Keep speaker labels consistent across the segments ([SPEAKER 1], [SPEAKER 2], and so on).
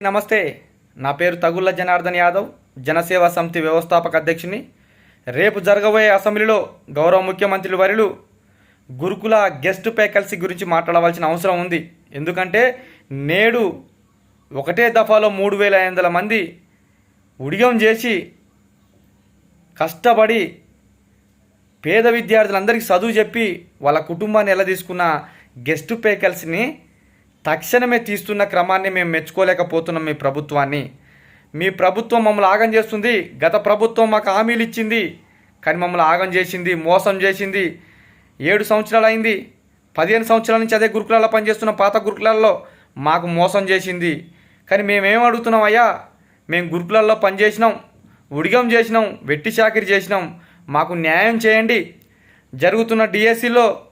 [SPEAKER 1] నమస్తే. నా పేరు తగుళ్ళ జనార్దన్ యాదవ్ జనసేవ సమితి వ్యవస్థాపక అధ్యక్షుని. రేపు జరగబోయే అసెంబ్లీలో గౌరవ ముఖ్యమంత్రి వర్యులు గురుకుల గెస్ట్ ఫ్యాకల్సీ గురించి మాట్లాడవలసిన అవసరం ఉంది. ఎందుకంటే నేడు ఒకటే దఫాలో మూడు వేల ఐదు వందల మంది ఉడిగం చేసి కష్టపడి పేద విద్యార్థులందరికీ చదువు చెప్పి వాళ్ళ కుటుంబాన్ని ఎలా తీసుకున్న గెస్ట్ పేకల్స్ని తక్షణమే తీస్తున్న క్రమాన్ని మేము మెచ్చుకోలేకపోతున్నాం మీ ప్రభుత్వాన్ని. మీ ప్రభుత్వం మమ్మల్ని ఆగం చేస్తుంది. గత ప్రభుత్వం మాకు హామీలు ఇచ్చింది. కానీ మమ్మల్ని ఆగం చేసింది మోసం చేసింది. ఏడు సంవత్సరాలు అయింది. పదిహేను సంవత్సరాల నుంచి అదే గురుకులాల్లో పనిచేస్తున్న పాత గురుకులాల్లో మాకు మోసం చేసింది. కానీ మేమేం అడుగుతున్నాం అయ్యా? మేము గురుకులాల్లో పనిచేసినాం ఉడిగం చేసినాం వెట్టి చాకిరి చేసినాం. మాకు న్యాయం చేయండి. జరుగుతున్న డిఎస్సిలో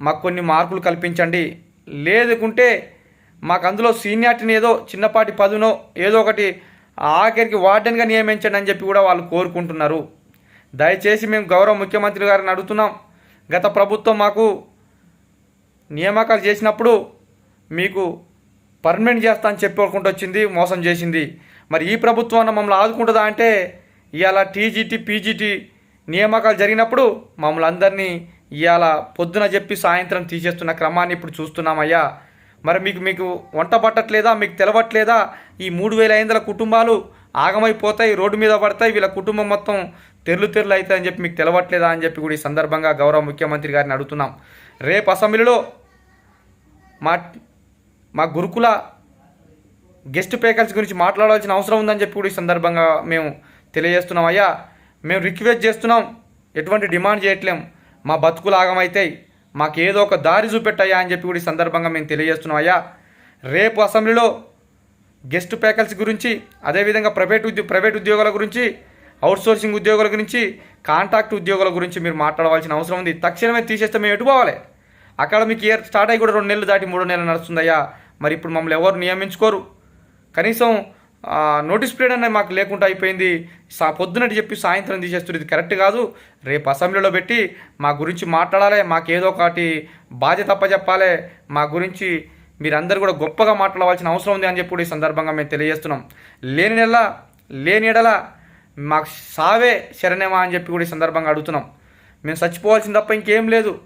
[SPEAKER 1] మాకు కొన్ని మార్పులు కల్పించండి. లేదుకుంటే మాకు అందులో సీనియార్టీని ఏదో చిన్నపాటి పదునో ఏదో ఒకటి ఆఖరికి వార్డెన్గా నియమించండి అని చెప్పి కూడా వాళ్ళు కోరుకుంటున్నారు. దయచేసి మేము గౌరవ ముఖ్యమంత్రి గారిని అడుగుతున్నాం. గత ప్రభుత్వం మాకు నియామకాలు చేసినప్పుడు మీకు పర్మనెంట్ చేస్తా అని చెప్పుకుంటూ వచ్చింది మోసం చేసింది. మరి ఈ ప్రభుత్వం మమ్మల్ని ఆదుకుంటుందా అంటే ఇవాళ టీజీటీ పీజీటీ నియామకాలు జరిగినప్పుడు మమ్మల్ని అందరినీ ఇవాళ పొద్దున చెప్పి సాయంత్రం తీసేస్తున్న క్రమాన్ని ఇప్పుడు చూస్తున్నామయ్యా. మరి మీకు మీకు వంట పట్టట్లేదా? మీకు తెలవట్లేదా? ఈ మూడు వేల ఐదు వందల కుటుంబాలు ఆగమైపోతాయి రోడ్డు మీద పడతాయి వీళ్ళ కుటుంబం మొత్తం తెర్లు తెర్లు అవుతాయని చెప్పి మీకు తెలవట్లేదా అని చెప్పి కూడా ఈ సందర్భంగా గౌరవ ముఖ్యమంత్రి గారిని అడుగుతున్నాం. రేపు అసెంబ్లీలో మా మా గురుకుల గెస్ట్ పేకల్స్ గురించి మాట్లాడాల్సిన అవసరం ఉందని చెప్పి కూడా ఈ సందర్భంగా మేము తెలియజేస్తున్నాం అయ్యా మేము రిక్వెస్ట్ చేస్తున్నాం ఎటువంటి డిమాండ్ చేయట్లేం. మా బతుకులు ఆగమైతాయి మాకు ఏదో ఒక దారి చూపెట్టాయా అని చెప్పి కూడా ఈ సందర్భంగా మేము తెలియజేస్తున్నాం. అయ్యా రేపు అసెంబ్లీలో గెస్ట్ ప్యాకల్స్ గురించి అదేవిధంగా ప్రైవేట్ ఉద్యో ప్రైవేట్ ఉద్యోగాల గురించి అవుట్సోర్సింగ్ ఉద్యోగాల గురించి కాంట్రాక్ట్ ఉద్యోగాల గురించి మీరు మాట్లాడవలసిన అవసరం ఉంది. తక్షణమే తీసేస్తే మేము ఎటు పోవాలి? అకాడమిక్ ఇయర్ స్టార్ట్ అయ్యి కూడా రెండు నెలలు దాటి మూడు నెలలు నడుస్తుందయ్యా. మరి ఇప్పుడు మమ్మల్ని ఎవరు నియమించుకోరు? కనీసం నోటీస్ పీరియడ్ అనేది మాకు లేకుండా అయిపోయింది. సా పొద్దునటి చెప్పి సాయంత్రం తీసేస్తుంది ఇది కరెక్ట్ కాదు. రేపు అసెంబ్లీలో పెట్టి మా గురించి మాట్లాడాలి. మాకు ఏదో ఒకటి బాధ్యత చెప్పాలి మా గురించి మీరందరూ కూడా గొప్పగా మాట్లాడవలసిన అవసరం ఉంది అని చెప్పి ఈ సందర్భంగా మేము తెలియజేస్తున్నాం. లేని నెల లేని ఎడల మాకు సావే శరణేమా అని చెప్పి కూడా ఈ సందర్భంగా అడుగుతున్నాం. మేము చచ్చిపోవాల్సింది తప్ప ఇంకేం లేదు.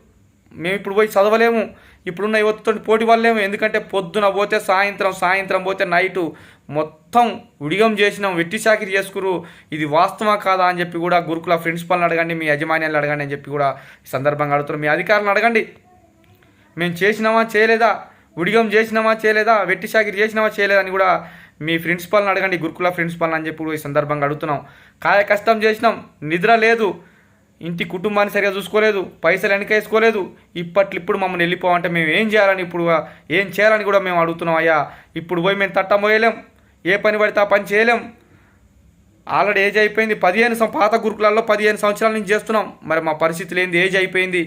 [SPEAKER 1] మేము ఇప్పుడు పోయి చదవలేము. ఇప్పుడున్న యువతతో పోటీ పడలేము. ఎందుకంటే పొద్దున పోతే సాయంత్రం సాయంత్రం పోతే నైటు మొత్తం ఉడిగం చేసినాం. వెట్టి చాకిరి చేసుకురు ఇది వాస్తవా కాదా అని చెప్పి కూడా గురుకుల ప్రిన్సిపల్ని అడగండి మీ యజమాన్యాలను అడగండి అని చెప్పి కూడా ఈ సందర్భంగా అడుగుతున్నాం మీ అధికారులను అడగండి. మేము చేసినామా చేయలేదా? ఉడిగం చేసినామా చేయలేదా? వెట్టి చాకిరి చేసినామా చేయలేదా అని కూడా మీ ప్రిన్సిపాల్ని అడగండి. గురుకుల ప్రిన్సిపాల్ని అని చెప్పి కూడా ఈ సందర్భంగా అడుగుతున్నాం. కాయ కష్టం చేసినాం. నిద్ర లేదు. ఇంటి కుటుంబాన్ని సరిగా చూసుకోలేదు పైసలు వెనకేసుకోలేదు ఇప్పట్లు ఇప్పుడు మమ్మల్ని వెళ్ళిపోవంటే మేము ఏం చేయాలని ఇప్పుడు ఏం చేయాలని కూడా మేము అడుగుతున్నాం అయ్యా. ఇప్పుడు పోయి మేము తట్టం పోయలేం ఏ పని పడితే ఆ పని చేయలేం. ఆల్రెడీ ఏజ్ అయిపోయింది పదిహేను పాత గురుకులాల్లో పదిహేను సంవత్సరాల నుంచి చేస్తున్నాం. మరి మా పరిస్థితులు ఏంది ఏజ్ అయిపోయింది.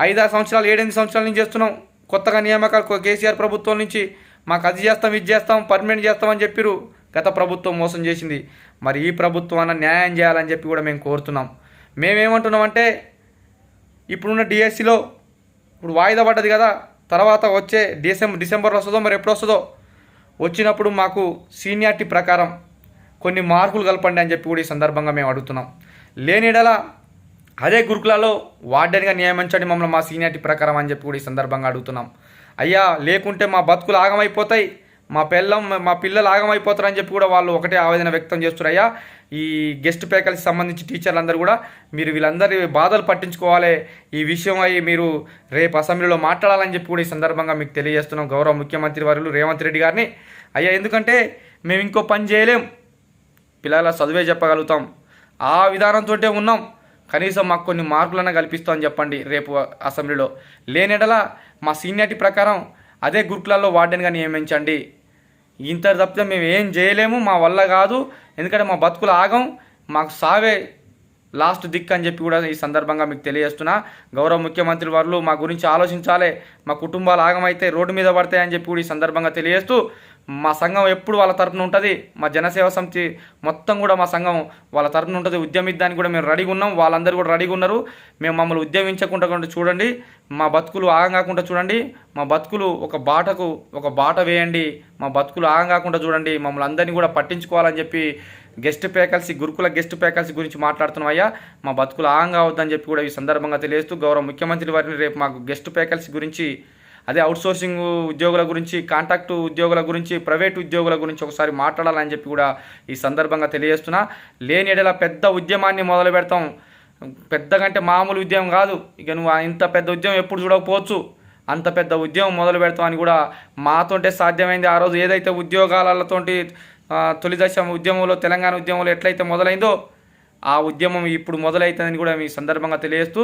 [SPEAKER 1] ఐదారు సంవత్సరాలు ఏడెనిమిది సంవత్సరాల నుంచి చేస్తున్నాం. కొత్తగా నియామకాలు కేసీఆర్ ప్రభుత్వం నుంచి మాకు అది చేస్తాం ఇది చేస్తాం పర్మనెంట్ చేస్తామని చెప్పిరు గత ప్రభుత్వం మోసం చేసింది. మరి ఈ ప్రభుత్వం అన్న న్యాయం చేయాలని చెప్పి కూడా మేము కోరుతున్నాం. మేమేమంటున్నామంటే ఇప్పుడున్న డిఎస్సిలో ఇప్పుడు వాయిదా పడ్డది కదా తర్వాత వచ్చే డిసెంబర్ డిసెంబర్ వస్తుందో మరి ఎప్పుడు వస్తుందో వచ్చినప్పుడు మాకు సీనియారిటీ ప్రకారం కొన్ని మార్కులు కలపండి అని చెప్పి కూడా ఈ సందర్భంగా మేము అడుగుతున్నాం. లేనిడలా అదే గురుకులాలో వార్డెన్గా నియమించండి మమ్మల్ని మా సీనియారిటీ ప్రకారం అని చెప్పి కూడా ఈ సందర్భంగా అడుగుతున్నాం. అయ్యా లేకుంటే మా బతుకులు ఆగమైపోతాయి. మా పిల్లం మా పిల్లలు ఆగమైపోతారని చెప్పి కూడా వాళ్ళు ఒకటే ఆవేదన వ్యక్తం చేస్తున్నారయ్యా ఈ గెస్ట్ పేకల్కి సంబంధించి టీచర్లందరూ కూడా మీరు వీళ్ళందరి బాధలు పట్టించుకోవాలి. ఈ విషయం అయ్యి మీరు రేపు అసెంబ్లీలో మాట్లాడాలని చెప్పి కూడా ఈ సందర్భంగా మీకు తెలియజేస్తున్నాం. గౌరవ ముఖ్యమంత్రి వర్యులు రేవంత్ రెడ్డి గారిని. అయ్యా ఎందుకంటే మేము ఇంకో పని చేయలేం. పిల్లల చదివే చెప్పగలుగుతాం. ఆ విధానంతో ఉన్నాం. కనీసం మాకు కొన్ని మార్కులన్నా కల్పిస్తామని చెప్పండి రేపు అసెంబ్లీలో. లేనిడల మా సీనియారిటీ ప్రకారం అదే గురుకులాల్లో వార్డెన్గా నియమించండి. ఇంత తప్పితే మేము ఏం చేయలేము మా వల్ల కాదు. ఎందుకంటే మా బతుకులు ఆగం. మాకు సావే లాస్ట్ దిక్ అని చెప్పి కూడా ఈ సందర్భంగా మీకు తెలియజేస్తున్నా. గౌరవ ముఖ్యమంత్రి వారు మా గురించి ఆలోచించాలి. మా కుటుంబాలు ఆగమైతే రోడ్డు మీద పడతాయని చెప్పి కూడా ఈ సందర్భంగా తెలియజేస్తూ మా సంఘం ఎప్పుడు వాళ్ళ తరపున ఉంటుంది? మా జనసేవ సమితి మొత్తం కూడా మా సంఘం వాళ్ళ తరపున ఉంటుంది. ఉద్యమిద్దానికి కూడా మేము రెడీగా ఉన్నాం. వాళ్ళందరూ కూడా రెడీగా ఉన్నారు. మేము మమ్మల్ని ఉద్యమించకుండా చూడండి. మా బతుకులు ఆగం కాకుండా చూడండి. మా బతుకులు ఒక బాటకు ఒక బాట వేయండి. మా బతుకులు ఆగం కాకుండా చూడండి. మమ్మల్ని అందరినీ కూడా పట్టించుకోవాలని చెప్పి గెస్ట్ ఫ్యాకల్సీ గురుకుల గెస్ట్ ఫ్యాకల్సీ గురించి మాట్లాడుతున్నాం అయ్యా. మా బతుకులు ఆగం కావద్దని చెప్పి కూడా ఈ సందర్భంగా తెలియజేస్తూ గౌరవ ముఖ్యమంత్రి వారిని రేపు మాకు గెస్ట్ ఫ్యాకల్సీ గురించి అదే అవుట్సోర్సింగ్ ఉద్యోగుల గురించి కాంట్రాక్టు ఉద్యోగుల గురించి ప్రైవేట్ ఉద్యోగుల గురించి ఒకసారి మాట్లాడాలని చెప్పి కూడా ఈ సందర్భంగా తెలియజేస్తున్నా. లేని ఎడల పెద్ద ఉద్యమాన్ని మొదలు పెడతాం. పెద్దగంటే మామూలు ఉద్యమం కాదు. ఇక నువ్వు ఇంత పెద్ద ఉద్యమం ఎప్పుడు చూడకపోవచ్చు. అంత పెద్ద ఉద్యమం మొదలు పెడతామని కూడా మాతోంటే సాధ్యమైంది. ఆ రోజు ఏదైతే ఉద్యోగాలతోటి తొలిదశ తొలి దశ ఉద్యమంలో తెలంగాణ ఉద్యమంలో ఎట్లయితే మొదలైందో ఆ ఉద్యమం ఇప్పుడు మొదలైతుందని కూడా మీ సందర్భంగా తెలియజేస్తూ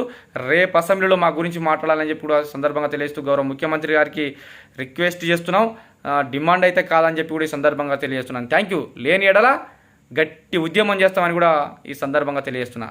[SPEAKER 1] రేపు అసెంబ్లీలో మా గురించి మాట్లాడాలని చెప్పి కూడా సందర్భంగా తెలియజేస్తూ గౌరవ ముఖ్యమంత్రి గారికి రిక్వెస్ట్ చేస్తున్నాం. డిమాండ్ అయితే కాదని చెప్పి కూడా ఈ సందర్భంగా తెలియజేస్తున్నాను. Thank you. లేని ఎడల గట్టి ఉద్యమం చేస్తామని కూడా ఈ సందర్భంగా తెలియజేస్తున్నా.